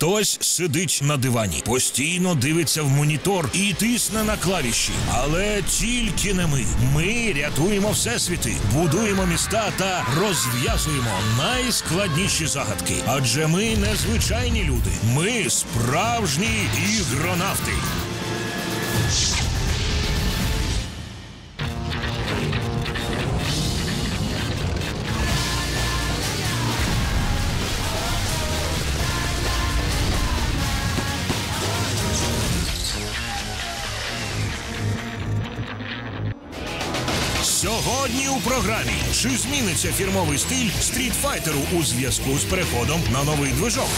Хтось сидить на дивані, постійно дивиться в монітор і тисне на клавіші. Але тільки не ми. Ми рятуємо всесвіти, будуємо міста та розв'язуємо найскладніші загадки. Адже ми не звичайні люди. Ми справжні ігронавти. Сьогодні у програмі чи зміниться фірмовий стиль стрітфайтеру у зв'язку з переходом на новий движок?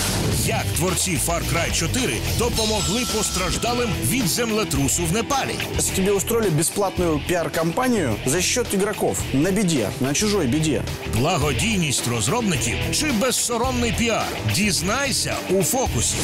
Як творці Far Cry 4 допомогли постраждалим від землетрусу в Непалі? Если тебе устроили бесплатную пиар-компанию за счет игроков на беде, на чужой беде. Благодійність розробників чи безсоромний піар? Дізнайся у фокусі.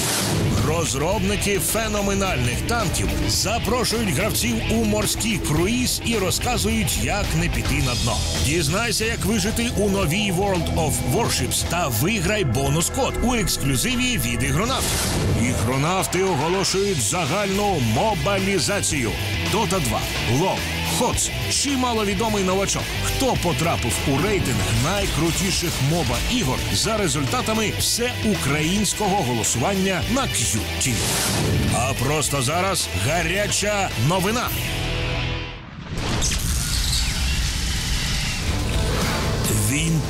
Розробники феноменальних танків запрошують гравців у морський круїз і розказують, як не піти на дно. Дізнайся, як вижити у новій World of Warships та виграй бонус-код у ексклюзиві від ігронавтів. Ігронавти оголошують загальну мобілізацію. Dota 2, LoL, Хоц чи маловідомий новачок, хто потрапив у рейтинг найкрутіших моба ігор за результатами всеукраїнського голосування на QTV. А просто зараз гаряча новина.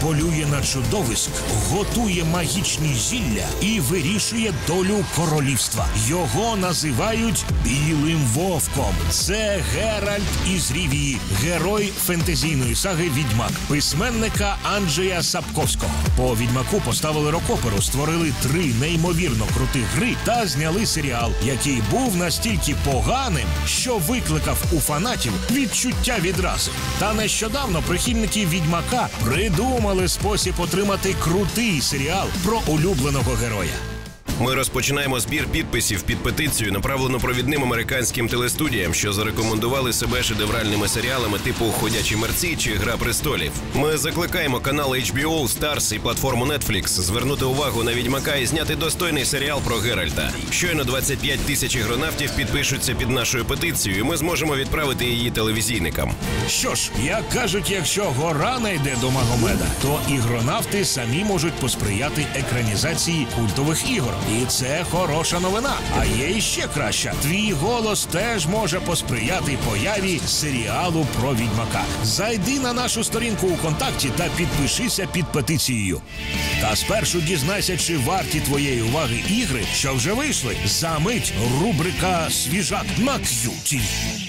Полює на чудовиськ, готує магічні зілля і вирішує долю королівства. Його називають Білим Вовком. Це Геральт із Рівії, герой фентезійної саги Відьмак, письменника Анджея Сапковського. По відьмаку поставили рокоперу, створили три неймовірно крутих гри та зняли серіал, який був настільки поганим, що викликав у фанатів відчуття відрази. Та нещодавно прихильники відьмака придумали спосіб отримати крутий серіал про улюбленого героя. Ми розпочинаємо збір підписів під петицію, направлену провідним американським телестудіям, що зарекомендували себе шедевральними серіалами типу Ходячі мерці чи Гра престолів. Ми закликаємо канал HBO, Stars і платформу Netflix звернути увагу на відьмака і зняти достойний серіал про Геральта. Щойно 25 тисяч ігронавтів підпишуться під нашою петицією. і Ми зможемо відправити її телевізійникам. Що ж, як кажуть, якщо гора не йде до Магомеда, то ігронавти самі можуть посприяти екранізації культових ігор. І це хороша новина. А є іще краща. Твій голос теж може посприяти появі серіалу про відьмака. Зайди на нашу сторінку у контакті та підпишися під петицією. Та спершу дізнайся, чи варті твоєї уваги ігри, що вже вийшли. За мить рубрика Свіжак на QTV.